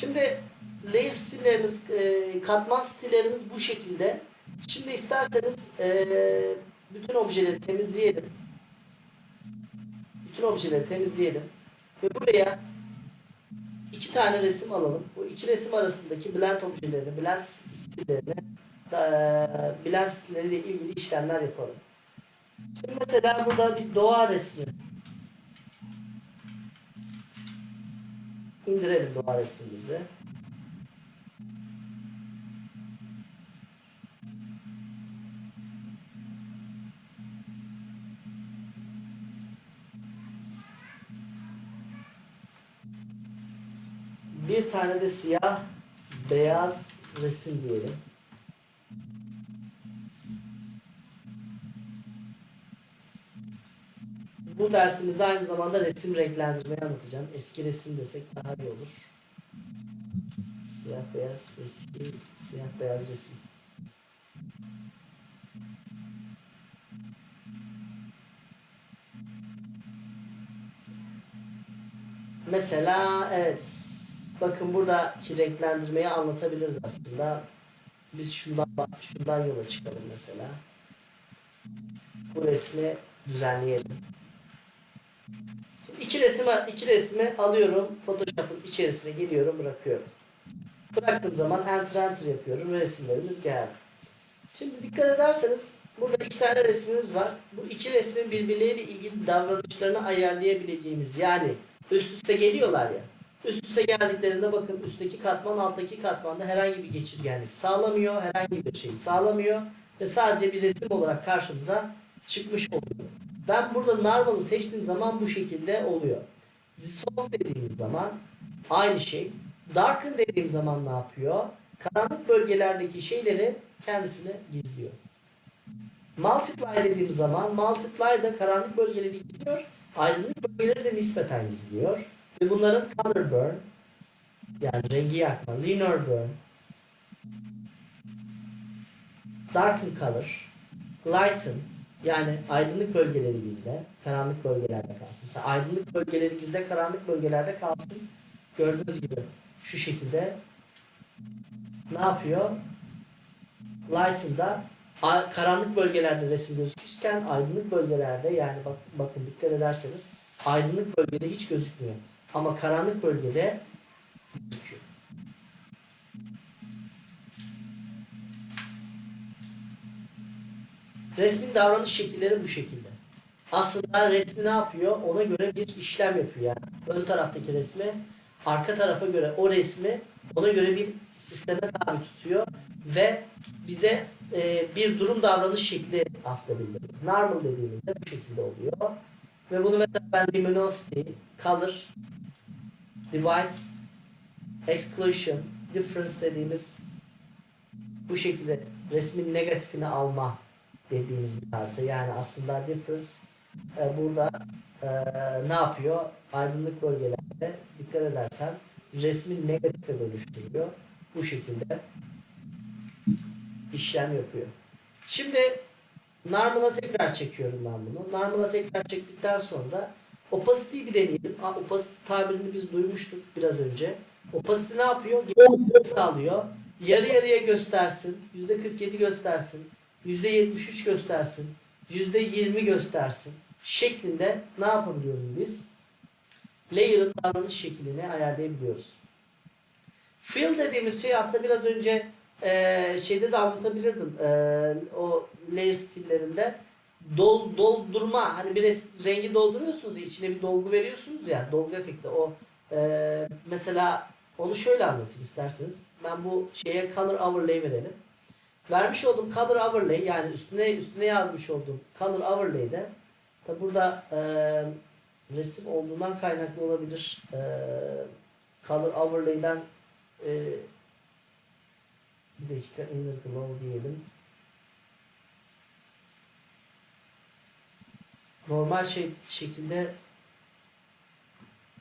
Şimdi layer stillerimiz, e, katman stillerimiz bu şekilde. Şimdi isterseniz e, bütün objeleri temizleyelim. Bütün objeleri temizleyelim. Ve buraya iki tane resim alalım. Bu iki resim arasındaki blend objelerini, blend stillerini, da, blend stilleriyle ilgili işlemler yapalım. Şimdi mesela burada bir doğa resmi. İndirelim doğa resmimizi. Bir tane de siyah beyaz resim diyelim. Bu dersimizde aynı zamanda resim renklendirmeyi anlatacağım. Eski resim desek daha iyi olur. Siyah beyaz eski siyah beyaz resim. Mesela evet bakın buradaki renklendirmeyi anlatabiliriz aslında. Biz şundan şundan yola çıkalım mesela. Bu resmi düzenleyelim. İki resim iki resmi alıyorum. Photoshop'ın içerisine geliyorum, bırakıyorum. Bıraktığım zaman enter enter yapıyorum. Resimlerimiz geldi. Şimdi dikkat ederseniz burada iki tane resmimiz var. Bu iki resmin birbirleriyle ilgili davranışlarını ayarlayabileceğimiz yani üst üste geliyorlar ya. Üst üste geldiklerinde bakın üstteki katman alttaki katmanda herhangi bir geçirgenlik sağlamıyor. Herhangi bir şey sağlamıyor. Ve sadece bir resim olarak karşımıza çıkmış oluyor. Ben burada normal'ı seçtiğim zaman bu şekilde oluyor. Dissolve dediğimiz zaman aynı şey. Darken dediğim zaman ne yapıyor? Karanlık bölgelerdeki şeyleri kendisine gizliyor. Multiply dediğim zaman multiply da karanlık bölgeleri gizliyor. Aydınlık bölgeleri de nispeten gizliyor. Ve bunların color burn yani rengi yakma, linear burn, darken color, lighten yani aydınlık bölgeleri gizle, karanlık bölgelerde kalsın. Mesela aydınlık bölgeleri gizle, karanlık bölgelerde kalsın. Gördüğünüz gibi şu şekilde ne yapıyor? Lighten'da karanlık bölgelerde resim gözükürken aydınlık bölgelerde yani bak, bakın dikkat ederseniz aydınlık bölgede hiç gözükmüyor. Ama karanlık bölgede gözüküyor. Resmin davranış şekilleri bu şekilde. Aslında resmi ne yapıyor? Ona göre bir işlem yapıyor yani. Ön taraftaki resmi arka tarafa göre o resmi ona göre bir sisteme tabi tutuyor ve bize e, bir durum davranış şekli aslında bildiriyor. Normal dediğimizde bu şekilde oluyor. Ve bunu mesela ben luminosity, color, divide, exclusion, difference dediğimiz bu şekilde resmin negatifini alma dediğimiz bir hadise. Yani aslında difference e, burada e, ne yapıyor? Aydınlık bölgelerde dikkat edersen resmin negatife dönüştürüyor. Bu şekilde işlem yapıyor. Şimdi Normal'a tekrar çekiyorum ben bunu. Normal'a tekrar çektikten sonra opacity'yi bir deneyelim. Opacity tabirini biz duymuştuk biraz önce. Opacity ne yapıyor? Gerilim sağlıyor. Yarı yarıya göstersin. %47 göstersin. %73 göstersin. %20 göstersin. Şeklinde ne yapabiliyoruz biz? Layer'ın davranış şeklini ayarlayabiliyoruz. Fill dediğimiz şey aslında biraz önce e, şeyde de anlatabilirdim. E, o layer stillerinde dol, doldurma hani bir rengi dolduruyorsunuz içine bir dolgu veriyorsunuz ya dolgu efekti o e, mesela onu şöyle anlatayım isterseniz. Ben bu şeye color overlay verelim. Vermiş olduğum color overlay yani üstüne üstüne yazmış olduğum color overlay'de tabi burada e, resim olduğundan kaynaklı olabilir. E, color overlay'den e, bir dakika inner glow diyelim. Normal şey şekilde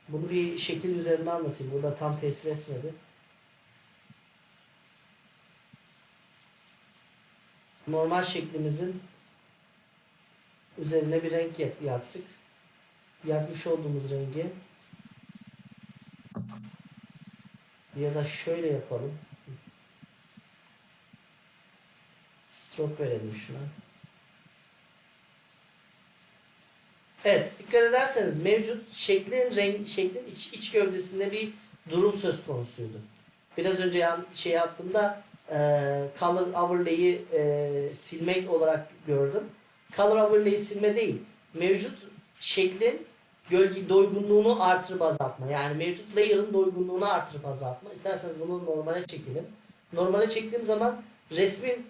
bunu bir şekil üzerinde anlatayım. Burada tam tesir etmedi. Normal şeklimizin üzerine bir renk yak- yaktık. Yakmış olduğumuz rengi Ya da şöyle yapalım. Stroke verelim şuna. Evet, dikkat ederseniz mevcut şeklin renk şeklin iç, iç gövdesinde bir durum söz konusuydu. Biraz önce yan, şey yaptığımda e, color overlay'i e, silmek olarak gördüm. Color overlay'i silme değil. Mevcut şeklin gölge doygunluğunu artırıp azaltma. Yani mevcut layer'ın doygunluğunu artırıp azaltma. İsterseniz bunu normale çekelim. Normale çektiğim zaman resmin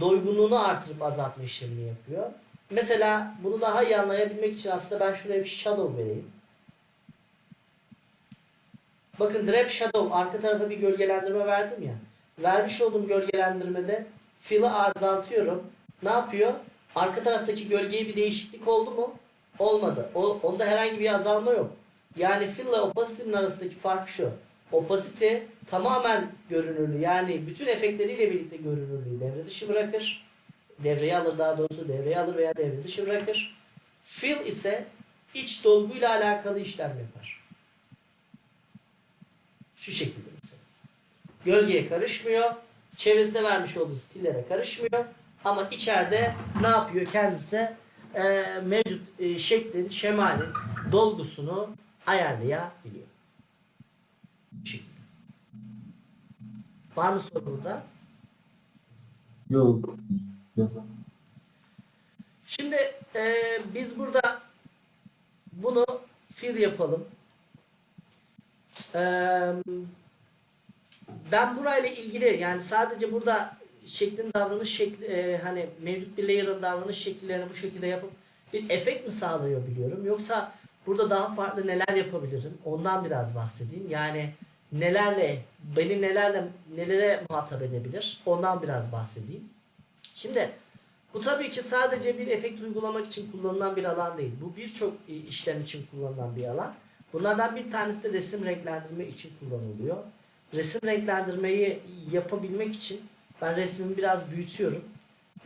doygunluğunu artırıp azaltma işlemini yapıyor. Mesela bunu daha iyi anlayabilmek için aslında ben şuraya bir shadow vereyim. Bakın drop shadow arka tarafa bir gölgelendirme verdim ya. Vermiş olduğum gölgelendirmede fill'ı azaltıyorum. Ne yapıyor? Arka taraftaki gölgeye bir değişiklik oldu mu? Olmadı. O, onda herhangi bir azalma yok. Yani fill ile opacity'nin arasındaki fark şu. Opacity tamamen görünürlüğü yani bütün efektleriyle birlikte görünürlüğü devre dışı bırakır. Devreye alır daha doğrusu devreye alır veya devre dışı bırakır. Fill ise iç dolguyla alakalı işlem yapar. Şu şekilde mesela. Gölgeye karışmıyor. Çevresine vermiş olduğu stillere karışmıyor. Ama içeride ne yapıyor kendisi? Ee, mevcut e, şeklin, şemalin dolgusunu ayarlayabiliyor. Şekilde. Var mı soru burada? Yok. Yok. Şimdi e, biz burada bunu fill yapalım. E, ben burayla ilgili yani sadece burada şeklin davranış şekli e, hani mevcut bir layer'ın davranış şekillerini bu şekilde yapıp bir efekt mi sağlıyor biliyorum. Yoksa burada daha farklı neler yapabilirim? Ondan biraz bahsedeyim. Yani nelerle beni nelerle nelere muhatap edebilir? Ondan biraz bahsedeyim. Şimdi bu tabii ki sadece bir efekt uygulamak için kullanılan bir alan değil. Bu birçok e, işlem için kullanılan bir alan. Bunlardan bir tanesi de resim renklendirme için kullanılıyor. Resim renklendirmeyi yapabilmek için ben resmimi biraz büyütüyorum.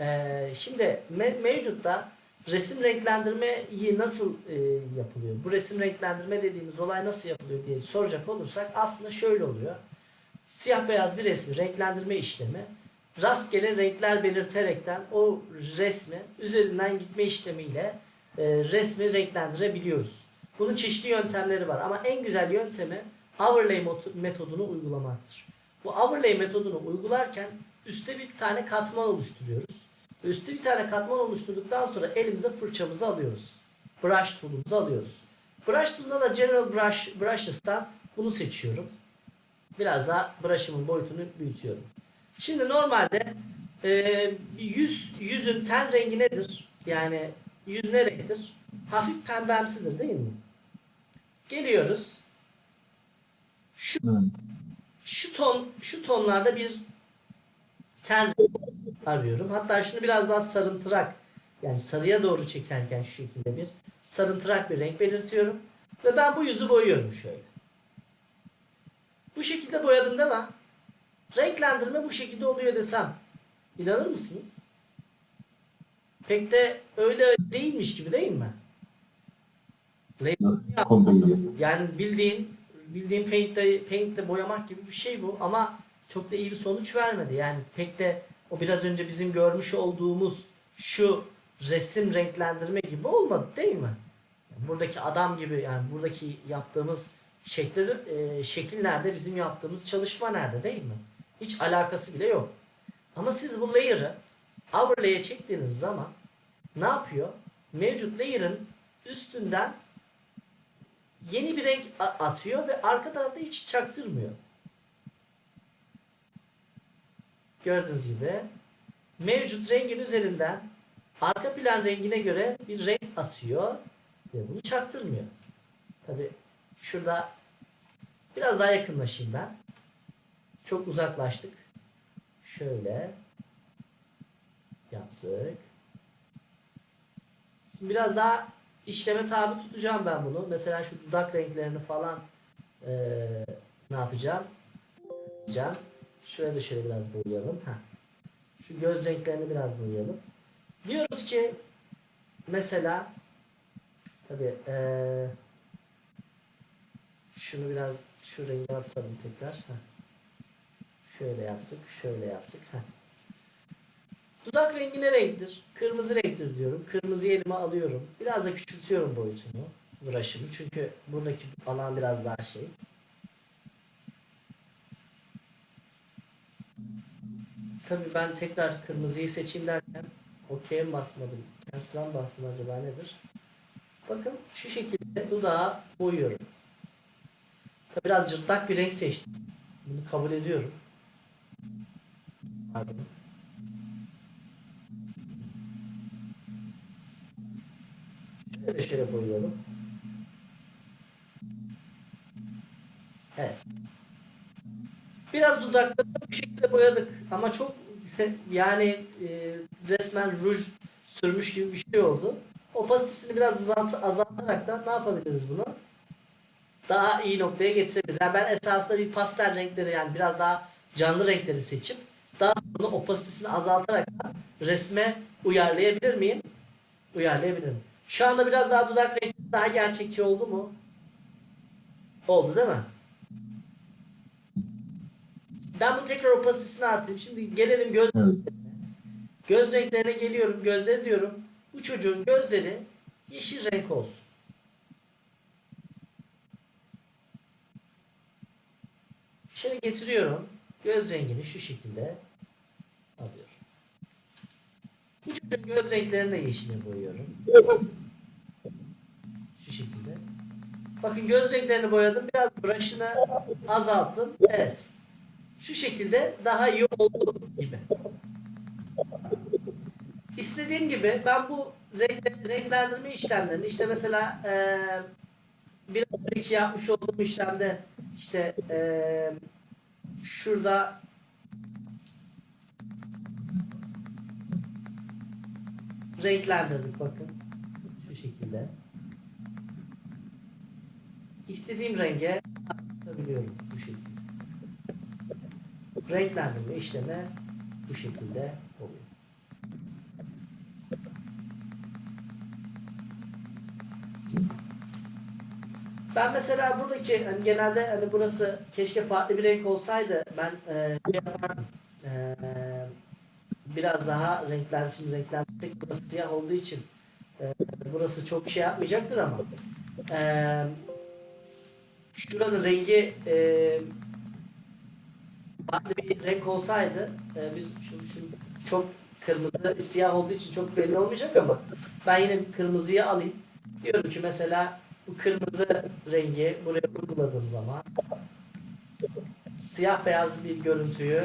Ee, şimdi me- mevcutta resim renklendirmeyi nasıl e, yapılıyor? Bu resim renklendirme dediğimiz olay nasıl yapılıyor diye soracak olursak aslında şöyle oluyor. Siyah beyaz bir resmi renklendirme işlemi rastgele renkler belirterekten o resmi üzerinden gitme işlemiyle e, resmi renklendirebiliyoruz. Bunun çeşitli yöntemleri var ama en güzel yöntemi overlay metodunu uygulamaktır. Bu overlay metodunu uygularken üstte bir tane katman oluşturuyoruz. Üstte bir tane katman oluşturduktan sonra elimize fırçamızı alıyoruz. Brush tool'umuzu alıyoruz. Brush tool'da da General Brush, Brushes'tan bunu seçiyorum. Biraz daha brush'ımın boyutunu büyütüyorum. Şimdi normalde e, yüz yüzün ten rengi nedir? Yani yüz ne renktir? Hafif pembemsidir değil mi? Geliyoruz. Şu şu ton şu tonlarda bir ten arıyorum. Hatta şunu biraz daha sarımtırak yani sarıya doğru çekerken şu şekilde bir sarımtırak bir renk belirtiyorum. Ve ben bu yüzü boyuyorum şöyle. Bu şekilde boyadım değil mi? Renklendirme bu şekilde oluyor desem inanır mısınız? Pek de öyle değilmiş gibi değil mi? Yani bildiğin bildiğin paint'te, paint'te boyamak gibi bir şey bu ama çok da iyi bir sonuç vermedi. Yani pek de o biraz önce bizim görmüş olduğumuz şu resim renklendirme gibi olmadı değil mi? Buradaki adam gibi yani buradaki yaptığımız şekli, e, şekil bizim yaptığımız çalışma nerede değil mi? Hiç alakası bile yok. Ama siz bu layer'ı overlay'e çektiğiniz zaman ne yapıyor? Mevcut layer'ın üstünden yeni bir renk atıyor ve arka tarafta hiç çaktırmıyor. Gördüğünüz gibi mevcut rengin üzerinden arka plan rengine göre bir renk atıyor ve bunu çaktırmıyor. Tabi şurada biraz daha yakınlaşayım ben. Çok uzaklaştık. Şöyle yaptık. Şimdi biraz daha işleme tabi tutacağım ben bunu. Mesela şu dudak renklerini falan eee, ne yapacağım? Yapacağım. Şuraya da şöyle biraz boyayalım. Heh. Şu göz renklerini biraz boyayalım. Diyoruz ki mesela tabi şunu biraz şu rengi atalım tekrar. Heh. Şöyle yaptık, şöyle yaptık. Heh. Dudak rengi ne renktir? Kırmızı renktir diyorum. Kırmızıyı elime alıyorum. Biraz da küçültüyorum boyutunu. Brush'ımı. Çünkü buradaki alan biraz daha şey. Tabii ben tekrar kırmızıyı seçeyim derken okey'e basmadım? Cancel'a bastım acaba nedir? Bakın şu şekilde dudağı boyuyorum. Tabii biraz cırtlak bir renk seçtim. Bunu kabul ediyorum. Pardon. Şöyle de şöyle boyuyorum. Evet. Biraz dudakları bu şekilde boyadık ama çok yani e, resmen ruj sürmüş gibi bir şey oldu. Opasitesini biraz azalt, azaltarak ne yapabiliriz bunu? Daha iyi noktaya getirebiliriz. Yani ben esasında bir pastel renkleri yani biraz daha canlı renkleri seçip daha sonra opasitesini azaltarak da resme uyarlayabilir miyim? Uyarlayabilirim. Şu anda biraz daha dudak rengi daha gerçekçi oldu mu? Oldu değil mi? Ben bu tekrar opasitesini artırayım. Şimdi gelelim göz Evet. Göz renklerine geliyorum. Gözleri diyorum. Bu çocuğun gözleri yeşil renk olsun. Şöyle getiriyorum. Göz rengini şu şekilde alıyorum. Bu çocuğun göz renklerini de yeşile boyuyorum. Şu şekilde. Bakın göz renklerini boyadım. Biraz brush'ını azalttım. Evet. Şu şekilde daha iyi oldu gibi. İstediğim gibi ben bu renk, renklendirme işlemlerini işte mesela eee bir önceki yapmış olduğum işlemde işte eee şurada renklendirdik bakın şu şekilde istediğim renge atabiliyorum bu şekilde renklendirme işlemi bu şekilde oluyor. Ben mesela buradaki hani genelde hani burası keşke farklı bir renk olsaydı ben e, şey. E, biraz daha renkler şimdi renklendirsek burası siyah olduğu için e, burası çok şey yapmayacaktır ama e, şuranın rengi e, farklı bir renk olsaydı e, biz şu, şu çok kırmızı siyah olduğu için çok belli olmayacak ama ben yine kırmızıyı alayım. Diyorum ki mesela bu kırmızı rengi buraya uyguladığım zaman siyah beyaz bir görüntüyü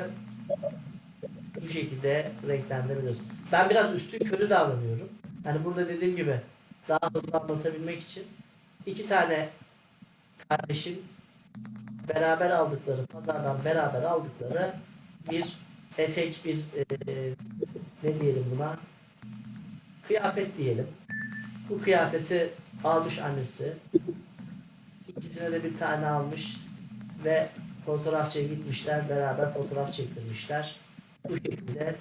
bu şekilde renklendirebiliyoruz. Ben biraz üstün körü davranıyorum. Yani burada dediğim gibi daha hızlı anlatabilmek için iki tane kardeşin beraber aldıkları, pazardan beraber aldıkları bir etek, bir e, ne diyelim buna? Kıyafet diyelim. Bu kıyafeti almış annesi. İkisine de bir tane almış ve fotoğrafçıya gitmişler. Beraber fotoğraf çektirmişler. Bu şekilde. Evet.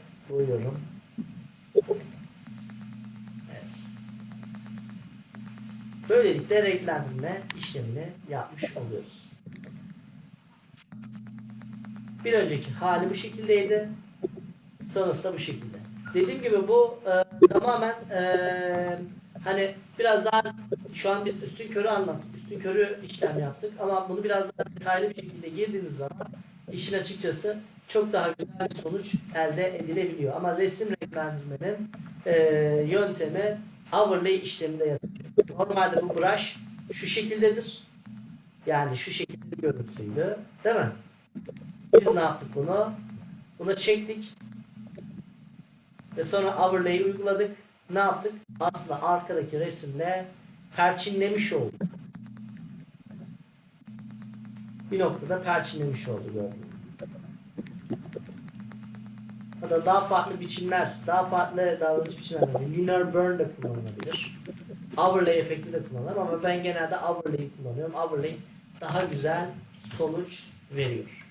Böylelikle renklendirme işlemini yapmış oluyoruz. Bir önceki hali bu şekildeydi. Sonrası da bu şekilde. Dediğim gibi bu e, tamamen e, hani biraz daha şu an biz üstün körü anlattık. Üstün körü işlem yaptık ama bunu biraz daha detaylı bir şekilde girdiğiniz zaman işin açıkçası çok daha güzel bir sonuç elde edilebiliyor. Ama resim renklendirmenin e, yöntemi overlay işleminde yatıyor. Normalde bu brush şu şekildedir. Yani şu şekilde bir. Değil mi? Biz ne yaptık bunu? Bunu çektik. Ve sonra overlay'i uyguladık. Ne yaptık? Aslında arkadaki resimle perçinlemiş olduk. Bir noktada perçinlemiş oldu gördüğünüz da daha farklı biçimler, daha farklı davranış biçimler mesela linear burn de kullanılabilir. Overlay efekti de kullanılır ama ben genelde overlay'i kullanıyorum. Overlay daha güzel sonuç veriyor.